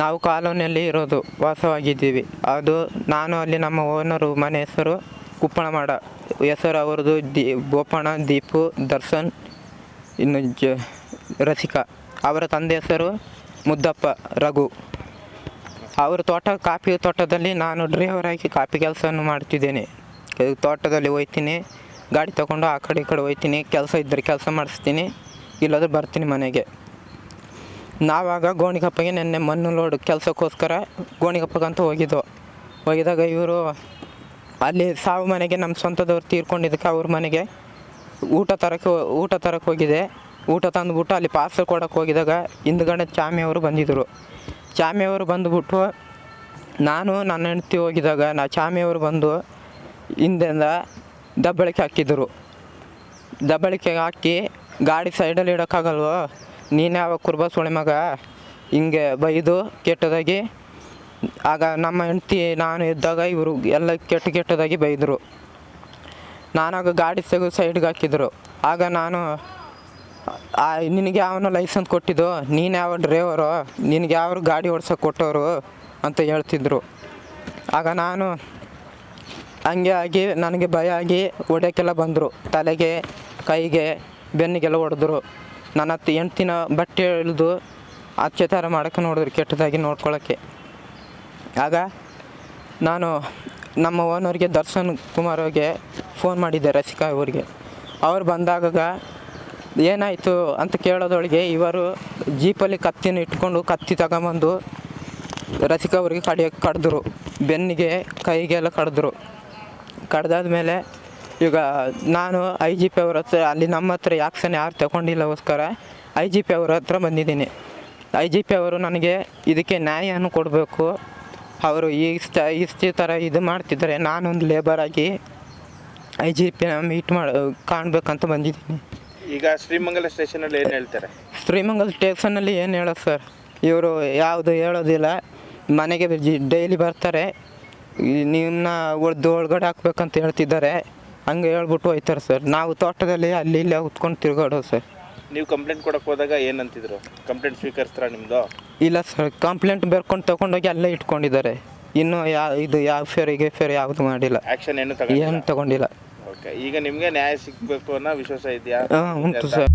ನಾವು ಕಾಲೋನಿಯಲ್ಲಿ ಇರೋದು, ವಾಸವಾಗಿದ್ದೀವಿ. ಅದು ನಾನು ಅಲ್ಲಿ ನಮ್ಮ ಓನರು, ಮನೆ ಹೆಸರು ಕುಪ್ಪಣ ಮಾಡ ಹೆಸರು ಅವರದು ದಿ ಬೋಪಣ್ಣ ದೀಪು, ದರ್ಶನ್, ಇನ್ನು ಜ, ರಸಿಕಾ. ಅವರ ತಂದೆ ಹೆಸರು ಮುದ್ದಪ್ಪ, ರಘು. ಅವರ ತೋಟ, ಕಾಫಿ ತೋಟದಲ್ಲಿ ನಾನು ಡ್ರೈವರ್ ಆಗಿ ಕಾಫಿ ಕೆಲಸವನ್ನು ಮಾಡ್ತಿದ್ದೇನೆ. ತೋಟದಲ್ಲಿ ಹೋಯ್ತೀನಿ ಗಾಡಿ ತಗೊಂಡು ಆ ಕಡೆ ಈ ಕಡೆ ಹೋಯ್ತೀನಿ ಕೆಲಸ ಇದ್ದರೆ ಕೆಲಸ ಮಾಡಿಸ್ತೀನಿ, ಇಲ್ಲದ್ರೆ ಬರ್ತೀನಿ ಮನೆಗೆ. ನಾವಾಗ ಗೋಣಿಗಪ್ಪಗೆ ನೆನ್ನೆ ಮಣ್ಣು ಲೋಡ್ ಕೆಲಸಕ್ಕೋಸ್ಕರ ಗೋಣಿಕಪ್ಪಗಂತ ಹೋಗಿದ್ದೋ. ಹೋಗಿದಾಗ ಇವರು ಅಲ್ಲಿ ಸಾವು ಮನೆಗೆ ನಮ್ಮ ಸ್ವಂತದವ್ರು ತೀರ್ಕೊಂಡಿದ್ದಕ್ಕೆ ಅವ್ರ ಮನೆಗೆ ಊಟ ತರಕ್ಕೆ ಊಟ ತರಕ್ಕೆ ಹೋಗಿದೆ. ಊಟ ತಂದುಬಿಟ್ಟು ಅಲ್ಲಿ ಪಾರ್ಸಲ್ ಕೊಡೋಕೆ ಹೋಗಿದಾಗ ಹಿಂದ್ಗಡೆ ಚಾಮಿಯವರು ಬಂದಿದ್ದರು ಚಾಮಿಯವರು ಬಂದುಬಿಟ್ಟು ನಾನು, ನನ್ನ ಹೆಂಡ್ತಿ ಹೋಗಿದಾಗ ನಾ ಚಾಮಿಯವರು ಬಂದು ಹಿಂದೆಂದ ದಬ್ಬಳಿಕೆ ಹಾಕಿದ್ದರು ದಬ್ಬಳಿಕೆ ಹಾಕಿ ಗಾಡಿ ಸೈಡಲ್ಲಿ ಇಡೋಕ್ಕಾಗಲ್ವೋ? ನೀನು ಯಾವ ಕುರ್ಬ ಸುಳಿ ಮಗ? ಹಿಂಗೆ ಬೈದು ಕೆಟ್ಟದಾಗಿ, ಆಗ ನಮ್ಮ ಹೆಂಡ್ತಿ, ನಾನು ಇದ್ದಾಗ ಇವರು ಎಲ್ಲ ಕೆಟ್ಟ ಕೆಟ್ಟದಾಗಿ ಬೈದರು. ನಾನಾಗ ಗಾಡಿ ತೆಗೆದು ಸೈಡ್ಗೆ ಹಾಕಿದ್ರು. ಆಗ ನಾನು ನಿನಗೆ ಯಾವನೋ ಲೈಸೆನ್ಸ್ ಕೊಟ್ಟಿದ್ದು? ನೀನು ಯಾವ ಡ್ರೈವರು? ನಿನಗೆ ಯಾವ ಗಾಡಿ ಓಡ್ಸೋಕೆ ಕೊಟ್ಟವರು? ಅಂತ ಹೇಳ್ತಿದ್ರು. ಆಗ ನಾನು ಹಂಗೆ ಆಗಿ, ನನಗೆ ಭಯ ಆಗಿ ಹೊಡ್ಯೋಕ್ಕೆಲ್ಲ ಬಂದರು. ತಲೆಗೆ, ಕೈಗೆ ಬೆನ್ನಿಗೆಲ್ಲ ಹೊಡೆದ್ರು. ನನ್ನ ಹತ್ತು ದಿನ ಬಟ್ಟೆ ಇಳಿದು ಥರ ಮಾಡೋಕ್ಕೆ ನೋಡಿದ್ರು ಕೆಟ್ಟದಾಗಿ ನೋಡ್ಕೊಳ್ಳೋಕ್ಕೆ. ಆಗ ನಾನು ನಮ್ಮ ಓನರ್ಗೆ ದರ್ಶನ್ ಕುಮಾರ್ ಅವ್ರಿಗೆ ಫೋನ್ ಮಾಡಿದ್ದೆ ರಸಿಕಾ ಅವರಿಗೆ. ಅವ್ರು ಬಂದಾಗ ಏನಾಯಿತು ಅಂತ ಕೇಳೋದೊಳಗೆ ಇವರು ಜೀಪಲ್ಲಿ ಕತ್ತಿನ ಇಟ್ಕೊಂಡು ಕತ್ತಿ ತಗೊಂಬಂದು ರಸಿಕಾ ಅವ್ರಿಗೆ ಕಡಿಯೋಕ್ಕೆ ಕಡಿದ್ರು. ಬೆನ್ನಿಗೆ ಕೈಗೆಲ್ಲ ಕಡಿದ್ರು. ಕಡ್ದಾದ್ಮೇಲೆ ಈಗ ನಾನು ಐ ಜಿ ಪಿ ಅವ್ರ ಹತ್ರ ಅಲ್ಲಿ ನಮ್ಮ ಹತ್ರ ಯಾಕ್ಷನ್ ಯಾರು ತಗೊಂಡಿಲ್ಲಗೋಸ್ಕರ ಐ ಜಿ ಪಿ ಅವ್ರ ಹತ್ರ ಬಂದಿದ್ದೀನಿ. ಐ ಜಿ ಪಿ ಅವರು ನನಗೆ ಇದಕ್ಕೆ ನ್ಯಾಯವನ್ನು ಕೊಡಬೇಕು. ಅವರು ಇಷ್ಟ ಇಷ್ಟು ಥರ ಇದು ಮಾಡ್ತಿದ್ದಾರೆ. ನಾನೊಂದು ಲೇಬರ್ ಆಗಿ ಐ ಜಿ ಪಿನ ಮೀಟ್ ಮಾಡಿ ಕಾಣಬೇಕಂತ ಬಂದಿದ್ದೀನಿ. ಈಗ ಶ್ರೀಮಂಗಲ ಸ್ಟೇಷನಲ್ಲಿ ಏನು ಹೇಳ್ತಾರೆ? ಶ್ರೀಮಂಗಲ ಸ್ಟೇಷನಲ್ಲಿ ಏನು ಹೇಳೋದು ಸರ್? ಇವರು ಯಾವುದು ಹೇಳೋದಿಲ್ಲ. ಮನೆಗೆ ಡೈಲಿ ಬರ್ತಾರೆ. ನಿಮ್ಮನ್ನ ಒದ್ದು ಒಳಗಡೆ ಹಾಕ್ಬೇಕಂತ ಹೇಳ್ತಿದ್ದಾರೆ. ಹಂಗೆ ಹೇಳ್ಬಿಟ್ಟು ಹೋಯ್ತಾರೆ ಸರ್. ನಾವು ತೋಟದಲ್ಲಿ ಅಲ್ಲಿ ಇಲ್ಲಿ ಉತ್ಕೊಂಡು ತಿರ್ಗಾಡೋದು ಸರ್. ನೀವು ಕಂಪ್ಲೇಂಟ್ ಕೊಡಕ್ಕೆ ಹೋದಾಗ ಏನಂತಿದ್ರು? ಕಂಪ್ಲೇಂಟ್ ಸ್ವೀಕರಿಸ್ತಾರ ನಿಮ್ಮದು ಇಲ್ಲ ಸರ್. ಕಂಪ್ಲೇಂಟ್ ಬರ್ಕೊಂಡು ತಗೊಂಡೋಗಿ ಅಲ್ಲೇ ಇಟ್ಕೊಂಡಿದ್ದಾರೆ. ಇನ್ನೂ ಯಾ ಇದು ಯಾವ ಫೇರಿಗೆ ಫೇರ್ ಯಾವುದು ಮಾಡಿಲ್ಲ. ಆ್ಯಕ್ಷನ್ ಏನು ಏನು ತಗೊಂಡಿಲ್ಲ. ತಗೊಂಡಿಲ್ಲ ಓಕೆ ಈಗ ನಿಮಗೆ ನ್ಯಾಯ ಸಿಗಬೇಕು ಅನ್ನೋ ವಿಶ್ವಾಸ ಇದೆಯಾ? ಹಾಂ ಉಂಟು ಸರ್.